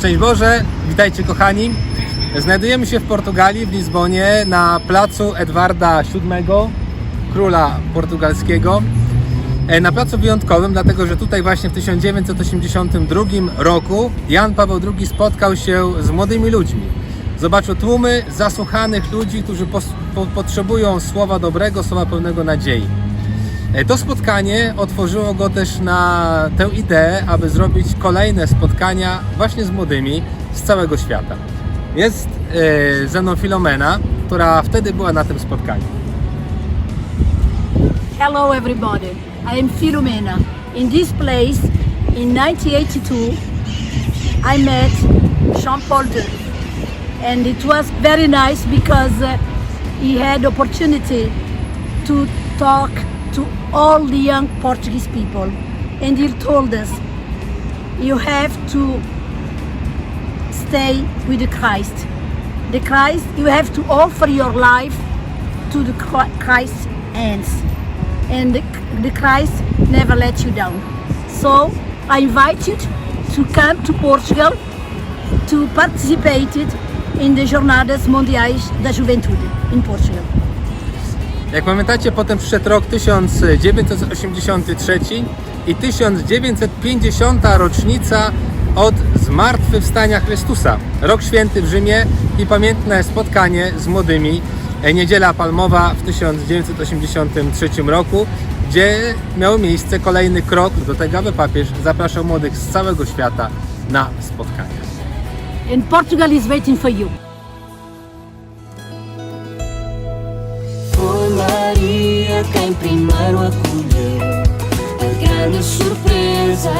Szczęść Boże, witajcie kochani. Znajdujemy się w Portugalii, w Lizbonie, na placu Edwarda VII, króla portugalskiego. E, Na placu wyjątkowym, dlatego że tutaj właśnie w 1982 roku Jan Paweł II spotkał się z młodymi ludźmi. Zobaczył tłumy zasłuchanych ludzi, którzy pos- po- potrzebują słowa dobrego, słowa pełnego nadziei. E, To spotkanie otworzyło go też na tę ideę, aby zrobić kolejne spotkania właśnie z młodymi z całego świata. Jest e, ze mną Filomena, która wtedy była na tym spotkaniu. Hello, everybody. I am Filomena. In this place, in 1982, I met Jean Paul II, and it was very nice because uh, he had opportunity to talk to all the young Portuguese people, and he told us, "You have to stay with the Christ. The Christ, you have to offer your life to the Chri- Christ's hands, and the, the Christ never let you down. So I invite you to come to Portugal to participate in the Jornadas Mundiais da Juventude in Portugal. Jak pamiętacie, potem przyszedł rok 1983 i 1950 rocznica od zmartwychwstania Chrystusa. Rok święty w Rzymie i pamiętne spotkanie z młodymi. e, Niedziela Palmowa w 1983 roku, gdzie miał miejsce kolejny krok do tego, aby papież zapraszał młodych z całego świata na spotkania. And Portugal is waiting for you. Quem primeiro acolheu. A grande surpresa